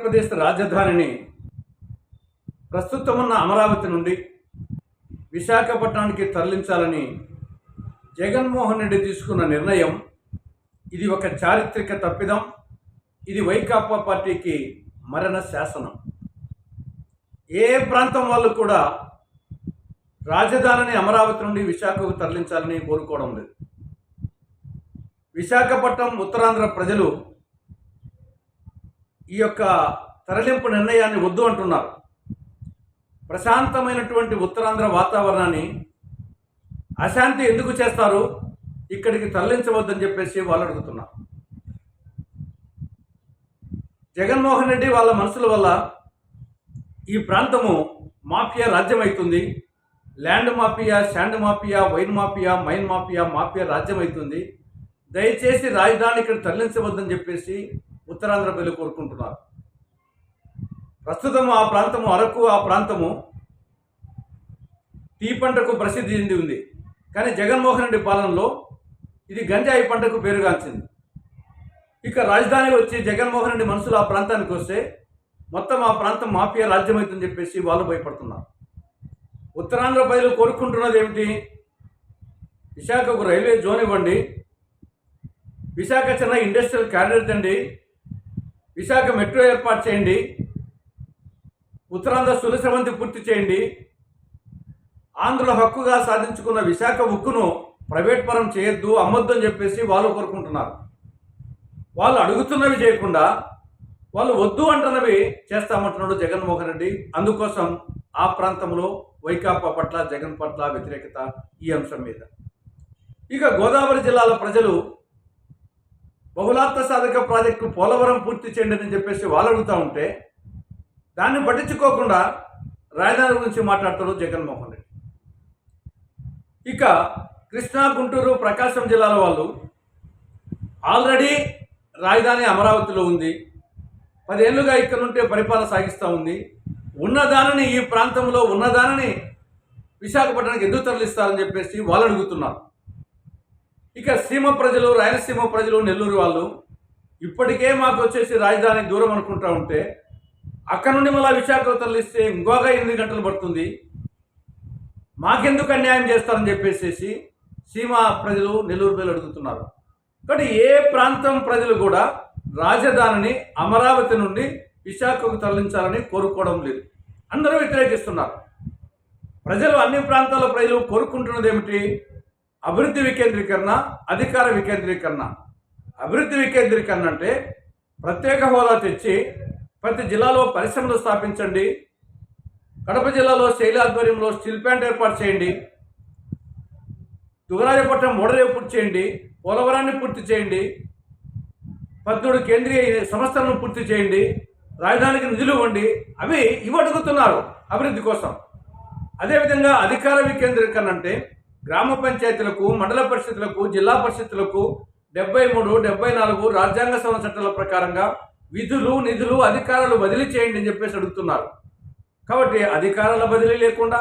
ఆంధ్రప్రదేశ్ రాజధానిని ప్రస్తుతం ఉన్న అమరావతి నుండి విశాఖపట్నానికి తరలించాలని జగన్మోహన్ రెడ్డి తీసుకున్న నిర్ణయం. ఇది ఒక చారిత్రక తప్పిదం. ఇది వైకాపా పార్టీకి మరణ శాసనం. ఏ ప్రాంతం వాళ్ళు కూడా రాజధానిని అమరావతి నుండి విశాఖకు తరలించాలని కోరుకోవడం లేదు. విశాఖపట్నం ఉత్తరాంధ్ర ప్రజలు ఈ యొక్క తరలింపు నిర్ణయాన్ని వద్దు అంటున్నారు. ప్రశాంతమైనటువంటి ఉత్తరాంధ్ర వాతావరణాన్ని అశాంతి ఎందుకు చేస్తారు? ఇక్కడికి తరలించవద్దని చెప్పేసి వాళ్ళు అడుగుతున్నారు. జగన్మోహన్ రెడ్డి వాళ్ళ మనసుల వల్ల ఈ ప్రాంతము మాఫియా రాజ్యం అవుతుంది land mafia sand mafia wine mafia mine mafia mafia రాజ్యం అవుతుంది దయచేసి రాజధాని ఇక్కడ తరలించవద్దని చెప్పేసి ఉత్తరాంధ్ర ప్రజలు కోరుకుంటున్నారు. ప్రస్తుతం ఆ ప్రాంతము అరకు ఆ ప్రాంతము టీ పంటకు ప్రసిద్ధి చెంది ఉంది. కానీ జగన్మోహన్ రెడ్డి పాలనలో ఇది గంజాయి పంటకు పేరుగాంచింది. ఇక రాజధాని వచ్చి జగన్మోహన్ రెడ్డి మనుషులు ఆ ప్రాంతానికి వస్తే మొత్తం ఆ ప్రాంతం మాఫియా రాజ్యమవుతుందని చెప్పేసి వాళ్ళు భయపడుతున్నారు. ఉత్తరాంధ్ర ప్రజలు కోరుకుంటున్నది ఏమిటి? విశాఖకు రైల్వే జోన్ ఇవ్వండి. విశాఖ చిన్న ఇండస్ట్రియల్ క్యారియర్ తండి విశాఖ మెట్రో ఏర్పాటు చేయండి. ఉత్తరాంధ్ర సులసవంతి పూర్తి చేయండి. ఆంధ్రుల హక్కుగా సాధించుకున్న విశాఖ ఉక్కును ప్రైవేట్ పరం చేయొద్దు అమ్మొద్దు అని చెప్పేసి వాళ్ళు కోరుకుంటున్నారు. వాళ్ళు అడుగుతున్నవి చేయకుండా వాళ్ళు వద్దు అంటున్నవి చేస్తామంటున్నాడు జగన్మోహన్ రెడ్డి. అందుకోసం ఆ ప్రాంతంలో వైకాపా పట్ల జగన్ పట్ల వ్యతిరేకత ఈ అంశం మీద. ఇక గోదావరి జిల్లాల ప్రజలు బహుళార్థ సాధక ప్రాజెక్టు పోలవరం పూర్తి చేయండి అని చెప్పేసి వాళ్ళు అడుగుతూ ఉంటే దాన్ని పట్టించుకోకుండా రాజధాని గురించి మాట్లాడతారు జగన్మోహన్ రెడ్డి. ఇక కృష్ణా గుంటూరు ప్రకాశం జిల్లాల వాళ్ళు ఆల్రెడీ రాజధాని అమరావతిలో ఉంది. పదేళ్ళుగా ఇక్కడ నుంటే పరిపాలన సాగిస్తూ ఉంది. ఉన్నదానిని ఈ ప్రాంతంలో ఉన్నదానిని విశాఖపట్నానికి ఎందుకు తరలిస్తారని చెప్పేసి వాళ్ళు అడుగుతున్నారు. ఇక సీమ ప్రజలు రాయలసీమ ప్రజలు నెల్లూరు వాళ్ళు ఇప్పటికే మాకు వచ్చేసి రాజధాని దూరం అనుకుంటా ఉంటే అక్కడ నుండి మళ్ళీ విశాఖకు తరలిస్తే ఇంకోగా ఎనిమిది గంటలు పడుతుంది. మాకెందుకు అన్యాయం చేస్తారని చెప్పేసి సీమ ప్రజలు నెల్లూరు ప్రజలు అడుగుతున్నారు. కాబట్టి ఏ ప్రాంతం ప్రజలు కూడా రాజధానిని అమరావతి నుండి విశాఖకు తరలించాలని కోరుకోవడం లేదు. అందరూ వ్యతిరేకిస్తున్నారు. ప్రజలు అన్ని ప్రాంతాల ప్రజలు కోరుకుంటున్నది ఏమిటి? అభివృద్ధి వికేంద్రీకరణ అధికార వికేంద్రీకరణ. అభివృద్ధి వికేంద్రీకరణ అంటే ప్రత్యేక హోదా తెచ్చి ప్రతి జిల్లాలో పరిశ్రమలు స్థాపించండి. కడప జిల్లాలో శైలి ఆధ్వర్యంలో స్టీల్ ప్లాంట్ ఏర్పాటు చేయండి. దుగరాజపట్నం మోడల్ పూర్తి చేయండి. పోలవరాన్ని పూర్తి చేయండి. పద్మూడు కేంద్రీయ సంస్థలను పూర్తి చేయండి. రాజధానికి నిధులు ఇవ్వండి. అవి ఇవ్వడుగుతున్నారు అభివృద్ధి కోసం. అదేవిధంగా అధికార వికేంద్రీకరణ అంటే గ్రామ పంచాయతీలకు మండల పరిషత్లకు జిల్లా పరిషత్లకు డెబ్బై మూడు డెబ్బై నాలుగు రాజ్యాంగ సవరణ చట్టాల ప్రకారంగా విధులు నిధులు అధికారాలు బదిలీ చేయండి అని చెప్పేసి అడుగుతున్నారు. కాబట్టి అధికారాల బదిలీ లేకుండా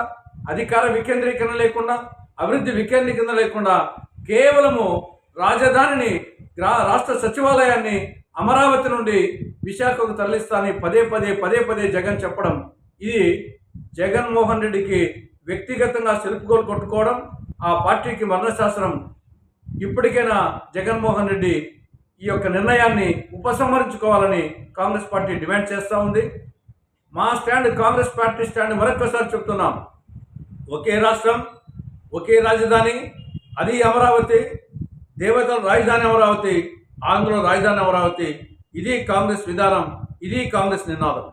అధికార వికేంద్రీకరణ లేకుండా అభివృద్ధి వికేంద్రీకరణ లేకుండా కేవలము రాజధానిని రాష్ట్ర సచివాలయాన్ని అమరావతి నుండి విశాఖకు తరలిస్తానని పదే పదే పదే పదే జగన్ చెప్పడం ఇది జగన్మోహన్ రెడ్డికి వ్యక్తిగతంగా సెల్ఫ్ కొట్టుకోవడం ఆ పార్టీకి మరణశాస్త్రం ఇప్పటికైనా జగన్మోహన్ రెడ్డి ఈ యొక్క నిర్ణయాన్ని ఉపసంహరించుకోవాలని కాంగ్రెస్ పార్టీ డిమాండ్ చేస్తూ ఉంది. మా స్టాండ్ కాంగ్రెస్ పార్టీ స్టాండ్ మరొకసారి చెప్తున్నాం. ఒకే రాష్ట్రం ఒకే రాజధాని అది అమరావతి దేవతల రాజధాని అమరావతి ఆంధ్ర రాజధాని అమరావతి ఇది కాంగ్రెస్ విధానం ఇది కాంగ్రెస్ నినాదం.